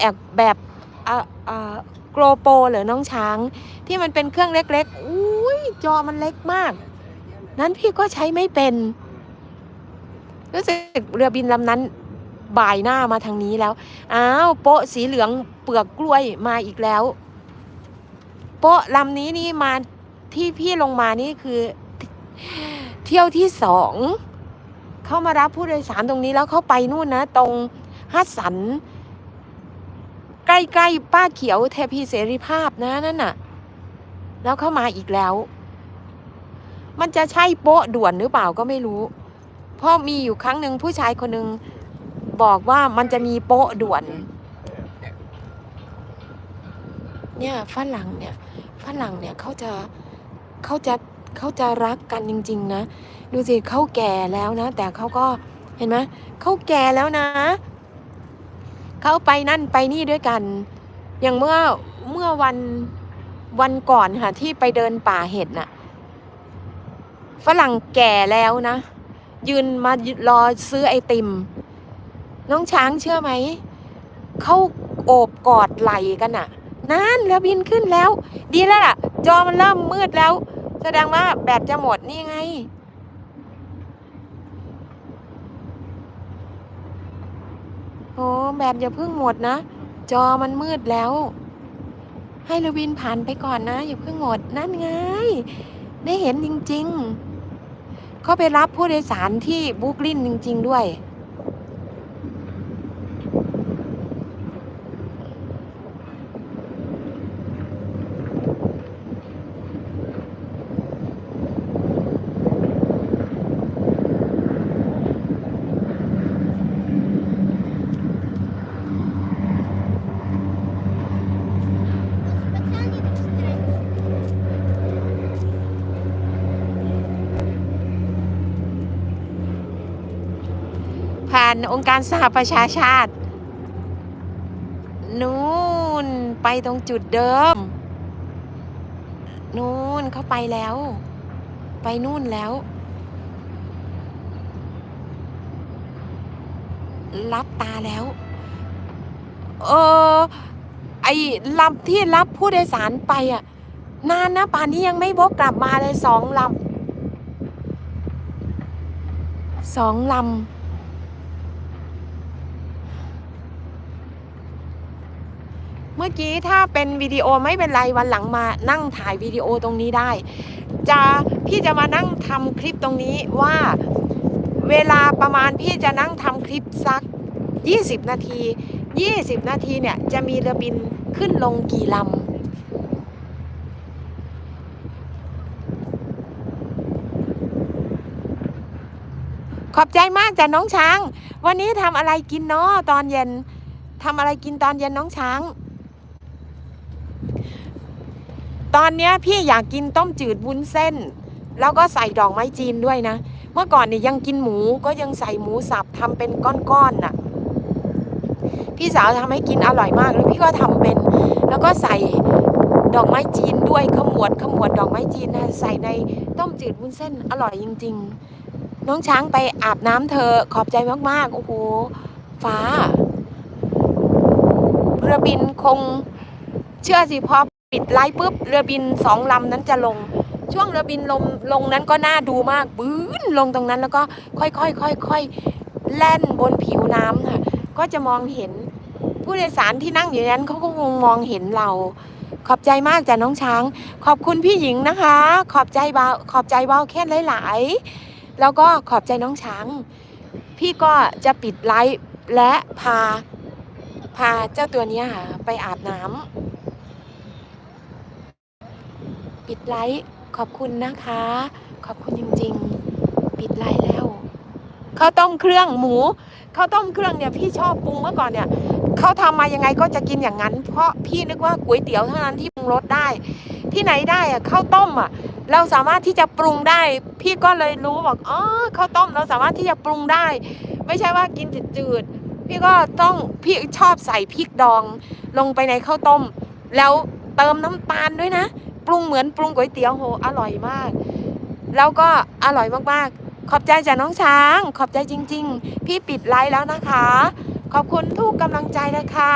แอบแบบอ่าอ่าโกลโปหรือน้องช้าง ที่มันเป็นเครื่องเล็กๆอุ้ยจอมันเล็กมาก นั้นพี่ก็ใช้ไม่เป็นรู้สึกเรือบินลำนั้นบ่ายหน้ามาทางนี้แล้ว อ้าวโปะสีเหลืองเปลือกกล้วยมาอีกแล้ว โปะลำนี้นี่มาที่พี่ลงมานี่คือเที่ยวที่สองเข้ามารับผู้โดยสารตรงนี้แล้วเข้าไปนู่นนะ ตรงฮัสสัน ใกล้ๆป้าเขียวเทพีเสรีภาพนะนั่นน่ะ แล้วเข้ามาอีกแล้ว มันจะใช่โป๊ะด่วนหรือเปล่าก็ไม่รู้ เพราะมีอยู่ครั้งหนึ่งผู้ชายคนหนึ่งบอกว่ามันจะมีโป๊ะด่วน เนี่ยฝรั่งเนี่ยฝรั่งเนี่ยเขาจะเขาจะเขาจะรักกันจริง ๆ นะ ดูสิเขาแก่แล้วนะ แต่เขาก็เห็นไหมเขาแก่แล้วนะ เขาไปนั่นไปนี่ด้วยกัน อย่างเมื่อเมื่อวันวันก่อนค่ะที่ไปเดินป่าเห็ดน่ะฝรั่งแก่แล้วนะ ยืนมารอซื้อไอติม น้องช้างเชื่อไหม เขาโอบกอดไหลกันน่ะนั่นเรือบินขึ้นแล้ว ดีแล้วล่ะ จอมันเริ่มมืดแล้ว แสดงว่าแบตจะหมดนี่ไง อ้แบตอย่าเพิ่งหมดนะ จอมันมืดแล้ว ให้เราบินผ่านไปก่อนนะ อย่าเพิ่งหมดนั่นไง ได้เห็นจริงๆเขาไปรับผู้โดยสารที่บุกลินจริง ๆ ด้วย ผ่านองค์การสหประชาชาติ นู่นไปตรงจุดเดิม นู่นเขาไปแล้ว ไปนู่นแล้ว รับตาแล้ว เออ ไอ้ลำที่รับผู้โดยสารไปอะ นานนะป่านนี้ยังไม่บกกลับมาเลยสองลำสองลำ เมื่อกี้ถ้าเป็นวิดีโอไม่เป็นไรวันหลังมานั่งถ่ายวิดีโอตรงนี้ได้ จะพี่จะมานั่งทำคลิปตรงนี้ว่าเวลาประมาณพี่จะนั่งทำคลิปสัก 20 นาที 20 นาทีเนี่ยจะมีเรือบินขึ้นลงกี่ลำขอบใจมากจ้ะน้องช้าง วันนี้ทำอะไรกินเนาะตอนเย็นทำอะไรกินตอนเย็นน้องช้าง ตอนเนี้ยพี่อยากกินต้มจืดวุ้นเส้น แล้วก็ใส่ดอกไม้จีนด้วยนะ เมื่อก่อนเนี่ยยังกินหมูก็ยังใส่หมูสับทำเป็นก้อนๆน่ะ พี่สาวทำให้กินอร่อยมากแล้วพี่ก็ทำเป็น แล้วก็ใส่ดอกไม้จีนด้วยขมวดขมวดดอกไม้จีนนะใส่ในต้มจืดวุ้นเส้นอร่อยจริง ๆ น้องช้างไปอาบน้ำเธอขอบใจมากๆโอ้โหฟ้า เรือบินคง เชื่อสิพอปิดไลฟ์ปุ๊บเรือบินสองลำนั้นจะลง ช่วงเรือบินลงลงนั้นก็น่าดูมากบื้นลงตรงนั้นแล้วก็ค่อยๆค่อยๆแล่นบนผิวน้ำค่ะ ก็จะมองเห็น ผู้โดยสารที่นั่งอยู่นั้นเขาก็คงมองเห็นเรา ขอบใจมากจ้ะน้องช้าง ขอบคุณพี่หญิงนะคะ ขอบใจเบาขอบใจเบาแค่หลายๆแล้วก็ขอบใจน้องช้าง พี่ก็จะปิดไลฟ์และพาพาเจ้าตัวนี้ค่ะไปอาบน้ำ ปิดไลฟ์ขอบคุณนะคะ ขอบคุณจริงๆ ปิดไลฟ์แล้วข้าวต้มเครื่องหมูข้าวต้มเครื่องเนี่ยพี่ชอบปรุงเมื่อก่อนเนี่ยเขาทำมายังไงก็จะกินอย่างนั้น เพราะพี่นึกว่าก๋วยเตี๋ยวเท่านั้นที่ปรุงรสได้ ที่ไหนได้อะข้าวต้มอะเราสามารถที่จะปรุงได้ พี่ก็เลยรู้บอกอ๋อข้าวต้มเราสามารถที่จะปรุงได้ ไม่ใช่ว่ากินจืดๆพี่ก็ต้องพี่ชอบใส่พริกดองลงไปในข้าวต้ม แล้วเติมน้ำตาลด้วยนะ รุงเหมือนปรุงก๋วยเตี๋ยวโหอร่อยมาก แล้วก็อร่อยมากๆ ขอบใจจากน้องช้าง ขอบใจจริง ๆ พี่ปิดไลฟ์แล้วนะคะ ขอบคุณทุกกำลังใจเลยค่ะ